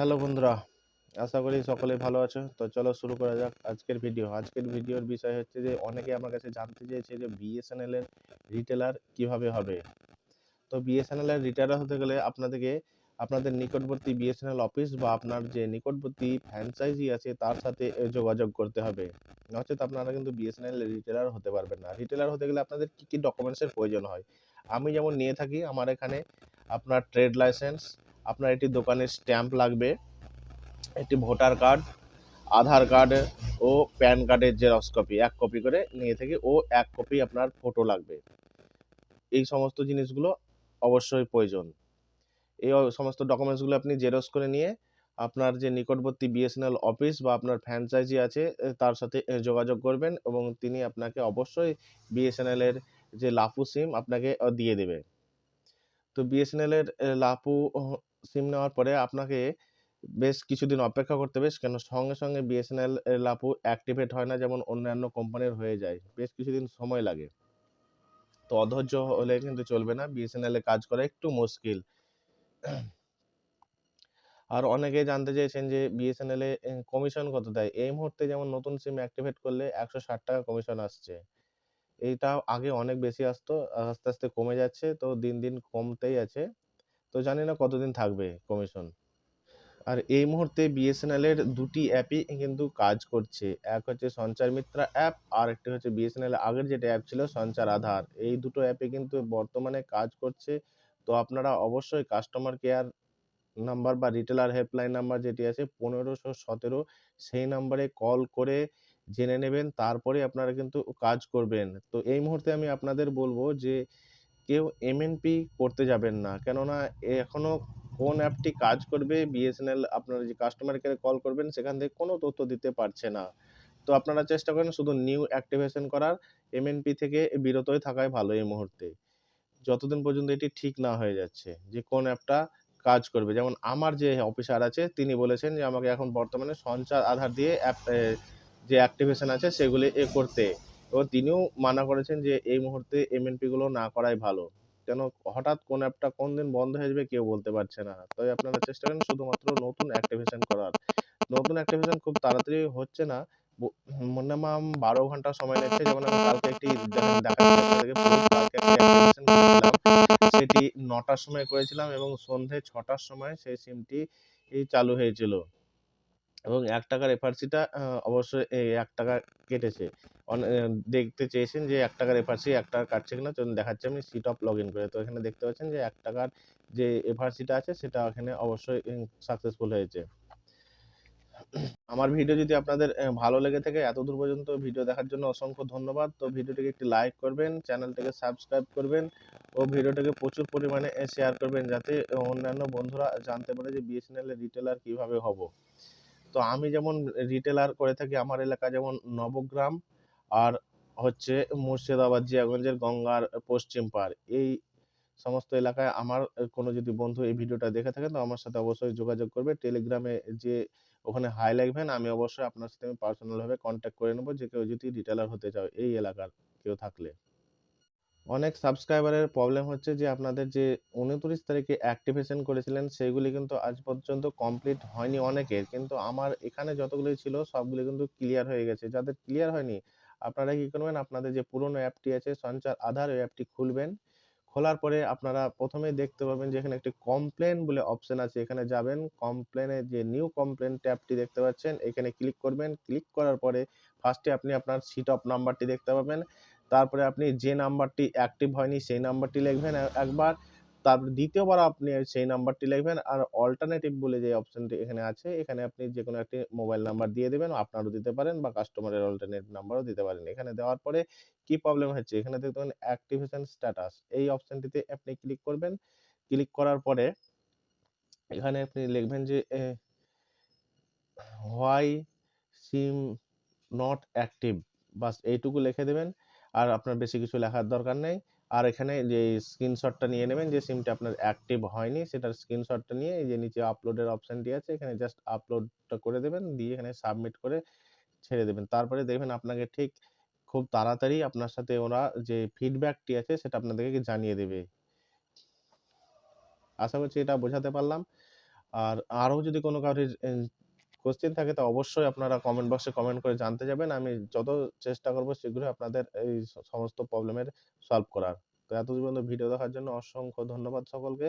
Hello বন্ধুরা, আশা করি সকলে ভালো আছো। তো চলো শুরু করা যাক আজকের ভিডিও। আজকের ভিডিওর বিষয় হচ্ছে যে, অনেকে আমার কাছে জানতে চেয়েছে যে বিএসএনএল এর রিটেলার কীভাবে হবে? তো বিএসএনএল এর রিটেলার হতে গেলে আপনাদেরকে, আপনাদের নিকটবর্তী বিএসএনএল অফিস বা আপনার যে নিকটবর্তী ফ্র্যাঞ্চাইজি আছে, তার সাথে যোগাযোগ করতে হবে। নচেত আপনারা কিন্তু বিএসএনএল রিটেলার হতে পারবেন না। রিটেলার হতে গেলে আপনাদের কী কী ডকুমেন্টসের প্রয়োজন হয়? আমি যেমন নিয়ে থাকি, আমার এখানে আপনার ট্রেড লাইসেন্স আপনার একটি দোকানের স্ট্যাম্প লাগবে, একটি ভোটার কার্ড আধার কার্ড ও প্যান কার্ডের জেরক্স কপি এক কপি করে নিয়ে থেকে ও এক কপি আপনার ফটো লাগবে। এই সমস্ত জিনিসগুলো অবশ্যই প্রয়োজন। এই সমস্ত ডকুমেন্টসগুলো আপনি জেরক্স করে নিয়ে আপনার যে নিকটবর্তী বিএসএনএল অফিস বা আপনার ফ্র্যাঞ্চাইজি আছে তার সাথে যোগাযোগ করবেন এবং তিনি আপনাকে অবশ্যই বিএসএনএল এর যে লাফু সিম আপনাকে দিয়ে দেবে। তো বিএসএনএল এর লাফু সিম নেওয়ার পরে আপনাকে বেশ কিছুদিন অপেক্ষা করতে হবে। কেন সঙ্গে সঙ্গে বিএসএনএল এর লাফু অ্যাক্টিভেট হয় না, যেমন অন্যান্য কোম্পানির হয়ে যায়। বেশ কিছুদিন সময় লাগে। তো অধৈর্য হলে কিন্তু চলবে না। বিএসএনএল এ কাজ করা একটু মুশকিল। আর অনেকে জানতে চেয়েছেন যে বিএসএনএল এ কমিশন কত দেয়? এই মুহূর্তে যেমন নতুন সিম অ্যাক্টিভেট করলে একশো ষাট টাকা কমিশন আসছে। এইটা আগে অনেক বেশি আসতো, আস্তে আস্তে কমে যাচ্ছে। তো দিন দিন কমতেই আছে। তো জানি না কতদিন থাকবে কমিশন আর এই মুহূর্তে বিএসএনএল এর দুটি অ্যাপই কিন্তু কাজ করছে। এক হচ্ছে সঞ্চার মিত্রা অ্যাপ আর একটি হচ্ছে বিএসএনএল আগের যেটা অ্যাপ ছিল সঞ্চার আধার। এই দুটো অ্যাপে কিন্তু বর্তমানে কাজ করছে। তো আপনারা অবশ্যই কাস্টমার কেয়ার নাম্বার বা রিটেলার হেল্পলাইন নাম্বার যেটি আছে পনেরোশো সতেরো সেই নাম্বারে কল করে জেনে নেবেন। তারপরে আপনারা কিন্তু কাজ করবেন। তো এই মুহূর্তে আমি আপনাদের বলব যে কেউ এমএনপি করতে যাবেন না। কেননা এখনও কোন অ্যাপটি কাজ করবে বিএসএনএল আপনারা যে কাস্টমার কেয়ারে কল করবেন, সেখান থেকে কোনো তথ্য দিতে পারছে না। তো আপনারা চেষ্টা করেন শুধু নিউ অ্যাক্টিভেশন করার এমএনপি থেকে বিরতই থাকাই ভালো এই মুহূর্তে। যতদিন পর্যন্ত এটি ঠিক না হয়ে যাচ্ছে, যে কোন অ্যাপটা কাজ করবে। যেমন আমার যে অফিসার আছে, তিনি বলেছেন যে আমাকে এখন বর্তমানে সঞ্চার আধার দিয়ে অ্যাপ যে অ্যাক্টিভেশন আছে, সেগুলি এ করতে। এবং তিনিও মানা করেছেন যে, এই মুহূর্তে এমএনপি গুলো না করাই ভালো। কেন, হঠাৎ কোন অ্যাপটা কোন দিন বন্ধ হয়ে যাবে কেউ বলতে পারছে না। তাই আপনারা চেষ্টা করেন শুধুমাত্র নতুন অ্যাক্টিভেশন করার। নতুন অ্যাক্টিভেশন খুব তাড়াতাড়ি হচ্ছে না। মিনিমাম বারো ঘণ্টা সময় নিচ্ছে যেমন আমি কালকে একটি সেটি নটার সময় করেছিলাম এবং সন্ধে ছটার সময় সেই সিমটি চালু হয়েছিল। এবং এক টাকার এফআরসিটা অবশ্যই এক টাকা কেটেছে। দেখতে চেয়েছেন যে, এক টাকার এফআরসি এক টাকা কাটছে কিনা চলুন দেখাচ্ছি আমি সিট অফ লগ ইন করে। তো এখানে দেখতে পাচ্ছেন যে, এক টাকার যে এফআরসিটা আছে, সেটা এখানে অবশ্যই সাকসেসফুল হয়েছে। আমার ভিডিও যদি আপনাদের ভালো লেগে থাকে, এত দূর পর্যন্ত ভিডিও দেখার জন্য অসংখ্য ধন্যবাদ। তো ভিডিওটিকে একটি লাইক করবেন, চ্যানেলটিকে সাবস্ক্রাইব করবেন ও ভিডিওটাকে প্রচুর পরিমাণে শেয়ার করবেন যাতে অন্যান্য বন্ধুরা জানতে পারে যে বিএসএনএল এর রিটেলার কীভাবে হব। তো আমি যেমন রিটেলার করে থাকি, আমার এলাকা যেমন নবগ্রাম আর হচ্ছে মুর্শিদাবাদ, জিয়াগঞ্জের গঙ্গার পশ্চিম পাড়। এই সমস্ত এলাকায় আমার কোনো যদি বন্ধু এই ভিডিওটা দেখে থাকেন, তো আমার সাথে অবশ্যই যোগাযোগ করবে। টেলিগ্রামে যে ওখানে হাই লাগবেন আমি অবশ্যই আপনার সাথে আমি পার্সোনালভাবে কন্ট্যাক্ট করে নেব। যে কেউ যদি রিটেলার হতে চাও এই এলাকার কেউ থাকলে। অনেক সাবস্ক্রাইবারের প্রবলেম হচ্ছে যে, আপনাদের যে উনত্রিশ তারিখে অ্যাক্টিভেশন করেছিলেন সেইগুলি কিন্তু আজ পর্যন্ত কমপ্লিট হয়নি অনেকের। কিন্তু আমার এখানে যতগুলি ছিল, সবগুলি কিন্তু ক্লিয়ার হয়ে গেছে। যাদের ক্লিয়ার হয়নি, আপনারা কি করবেন? আপনাদের যে পুরনো অ্যাপটি আছে, সঞ্চার আধার ওই অ্যাপটি খুলবেন। খোলার পরে আপনারা প্রথমেই দেখতে পাবেন যে, এখানে একটি কমপ্লেন বলে অপশন আছে। এখানে যাবেন কমপ্লেনে যে নিউ কমপ্লেন ট্যাবটি দেখতে পাচ্ছেন, এখানে ক্লিক করবেন। ক্লিক করার পরে ফার্স্টে আপনি আপনার সিট অফ নাম্বারটি দেখতে পাবেন। তারপরে আপনি যে নাম্বারটি অ্যাক্টিভ হয়নি, সেই নাম্বারটি লিখবেন একবার। তারপর দ্বিতীয়বার আপনি সেই নাম্বারটি লিখবেন আর অল্টারনেটিভ বলে যে অপশনটি এখানে আছে, এখানে আপনি যে কোনো একটি মোবাইল নাম্বার দিয়ে দেবেন, আপনারও দিতে পারেন বা কাস্টমারের অল্টারনেট নাম্বারও দিতে পারেন। এখানে দেওয়ার পরে কি প্রবলেম হচ্ছে? এখানে দেখতে পাবেন অ্যাক্টিভেশন স্ট্যাটাস এই অপশনটিতে আপনি ক্লিক করবেন। ক্লিক করার পরে এখানে আপনি লিখবেন যে হোয়াই সিম নট অ্যাক্টিভ বাস এইটুকু লিখে দেবেন। আর আপনার বেশি কিছু লেখার দরকার নেই। আর এখানে যে স্ক্রিনশটটা নিয়ে নেবেন, যে সিমটা আপনার অ্যাক্টিভ হয়নি, সেটার স্ক্রিনশটটা নিয়ে এই যে নিচে আপলোডের অপশনটি আছে, এখানে জাস্ট আপলোডটা করে দেবেন, দিয়ে এখানে সাবমিট করে ছেড়ে দেবেন। তারপরে দেখবেন আপনাকে ঠিক খুব তাড়াতাড়ি আপনার সাথে ওরা যে ফিডব্যাকটি আছে, সেটা আপনাদেরকে জানিয়ে দেবে। আশা করছি এটা বোঝাতে পারলাম। আর আরও যদি কোনো কারোর এ কোয়েশ্চেন থাকে, তা অবশ্যই আপনারা কমেন্ট বক্সে কমেন্ট করে জানতে যাবেন। আমি যত চেষ্টা করব শীঘ্রই আপনাদের এই সমস্ত প্রবলেমের সলভ করার। তো এত পর্যন্ত ভিডিও দেখার জন্য অসংখ্য ধন্যবাদ সকলকে।